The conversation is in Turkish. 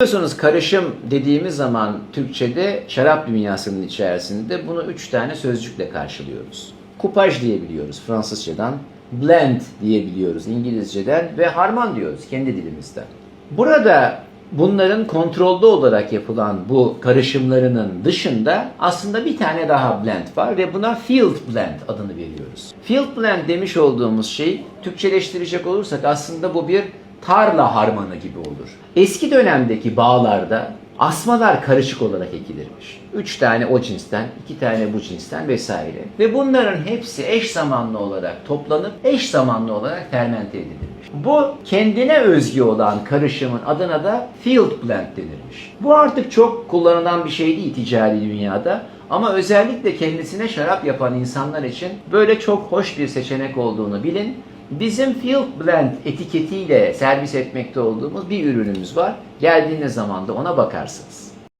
Biliyorsunuz karışım dediğimiz zaman Türkçe'de şarap dünyasının içerisinde bunu üç tane sözcükle karşılıyoruz. Kupaj diyebiliyoruz Fransızcadan, blend diyebiliyoruz İngilizceden ve harman diyoruz kendi dilimizde. Burada bunların kontrollü olarak yapılan bu karışımlarının dışında aslında bir tane daha blend var ve buna field blend adını veriyoruz. Field blend demiş olduğumuz şey Türkçeleştirecek olursak aslında bu bir tarla harmanı gibi olur. Eski dönemdeki bağlarda asmalar karışık olarak ekilirmiş. Üç tane o cinsten, iki tane bu cinsten vesaire. Ve bunların hepsi eş zamanlı olarak toplanıp eş zamanlı olarak fermente edilirmiş. Bu kendine özgü olan karışımın adına da field blend denirmiş. Bu artık çok kullanılan bir şey değil ticari dünyada. Ama özellikle kendisine şarap yapan insanlar için böyle çok hoş bir seçenek olduğunu bilin. Bizim Field Blend etiketiyle servis etmekte olduğumuz bir ürünümüz var. Geldiğiniz zaman da ona bakarsınız.